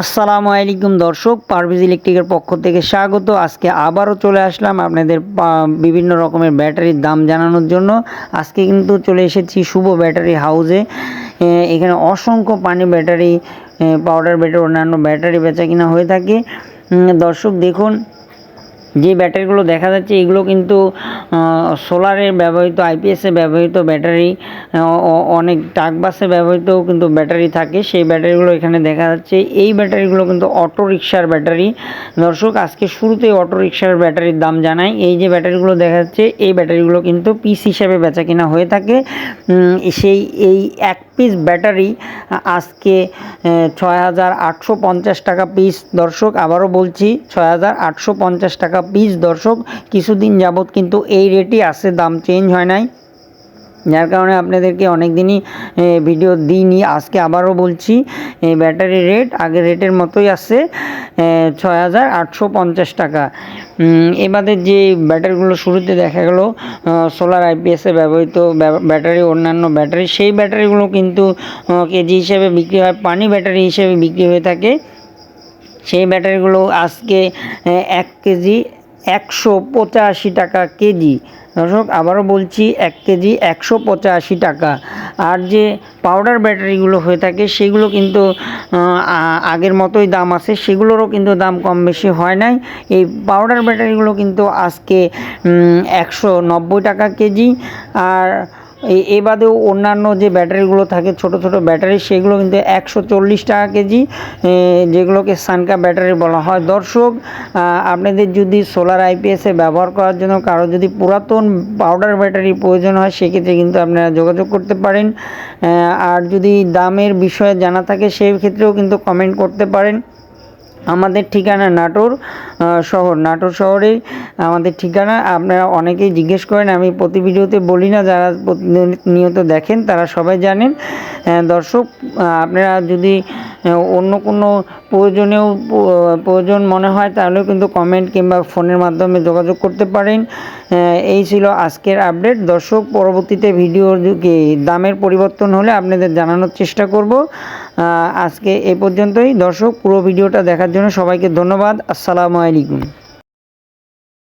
আসসালামু আলাইকুম দর্শক, পারভেজ ইলেকট্রিকের পক্ষ থেকে স্বাগত। আজকে আবারও চলে আসলাম আপনাদের বিভিন্ন রকমের ব্যাটারির দাম জানানোর জন্য। আজকে কিন্তু চলে এসেছি শুভ ব্যাটারি হাউজে এখানে অসংখ্য পানি ব্যাটারি পাউডার ব্যাটারি, অন্যান্য ব্যাটারি বেচা কিনা হয়ে থাকে। দর্শক দেখুন যে ব্যাটারিগুলো দেখা যাচ্ছে, এগুলো কিন্তু সোলারে ব্যবহৃত আইপিএসে ব্যবহৃত ব্যাটারি অনেক টাক বাসে ব্যবহৃত কিন্তু ব্যাটারি থাকে। সেই ব্যাটারিগুলো এখানে দেখা যাচ্ছে। এই ব্যাটারিগুলো কিন্তু অটো রিক্সার ব্যাটারি। দর্শক, আজকে শুরুতেই অটো রিক্সার ব্যাটারির দাম জানাই। এই যে ব্যাটারিগুলো দেখা যাচ্ছে, এই ব্যাটারিগুলো কিন্তু পিস হিসাবে বেচা কিনা হয়ে থাকে। সেই, এই এক পিস ব্যাটারি, আজকে ছয় হাজার আটশো পঞ্চাশ টাকা পিস। দর্শক, আবারও বলছি, ছয় হাজার আটশো পঞ্চাশ টাকা পিস। দর্শক, কিছুদিন যাবৎ কিন্তু এই রেটই আছে দাম চেঞ্জ হয় নাই। যার কারণে আপনাদেরকে অনেক দিনই ভিডিও দিইনি। আজকে আবারও বলছি ব্যাটারি রেট আগের রেটের মতোই আছে ছয় হাজার আটশো পঞ্চাশ টাকা। এবারে যে ব্যাটারিগুলো শুরুতে দেখা গেলো সোলার আইপিএসে ব্যবহৃত ব্যা- ব্যাটারি অন্যান্য ব্যাটারি সেই ব্যাটারিগুলো কিন্তু কেজি হিসেবে বিক্রি হয়, পানি ব্যাটারি হিসেবে বিক্রি হয়ে থাকে। সেই ব্যাটারিগুলো আজকে এক কেজি একশো পঁচাশি টাকা কেজি। দর্শক, আবারও বলছি, এক কেজি একশো পঁচাশি টাকা। আর যে পাউডার ব্যাটারিগুলো হয়ে থাকে, সেগুলো কিন্তু আগের মতোই দাম আছে। সেগুলোরও কিন্তু দাম কম বেশি হয় নাই। এই পাউডার ব্যাটারিগুলো কিন্তু আজকে একশো নব্বই টাকা কেজি। আর এ বাদেও অন্যান্য যে ব্যাটারিগুলো থাকে, ছোট ছোট ব্যাটারি, সেগুলো কিন্তু একশো চল্লিশ টাকা কেজি যেগুলোকে সানকা ব্যাটারি বলা হয়। দর্শক আপনাদের যদি সোলার আইপিএসে ব্যবহার করার জন্য কারও যদি পুরাতন পাউডার ব্যাটারি প্রয়োজন হয়, সেক্ষেত্রে কিন্তু আপনারা যোগাযোগ করতে পারেন। আর যদি দামের বিষয়ে জানা থাকে সেই ক্ষেত্রেও কিন্তু কমেন্ট করতে পারেন। আমাদের ঠিকানা নাটোর শহর। নাটোর শহরেই আমাদের ঠিকানা। আপনারা অনেকেই জিজ্ঞেস করেন, আমি প্রতি ভিডিওতে বলি না, যারা নিয়ত দেখেন, তারা সবাই জানেন। দর্শক আপনারা যদি অন্য কোনো প্রয়োজনেও প্রয়োজন মনে হয় তাহলেও কিন্তু কমেন্ট কিংবা ফোনের মাধ্যমে যোগাযোগ করতে পারেন। এই ছিল আজকের আপডেট দর্শক, পরবর্তীতে ভিডিও কি দামের পরিবর্তন হলে আপনাদের জানানোর চেষ্টা করব। আজকে এ পর্যন্তই। দর্শক, পুরো ভিডিওটা দেখার জন্য সবাইকে ধন্যবাদ। আসসালামু আলাইকুম।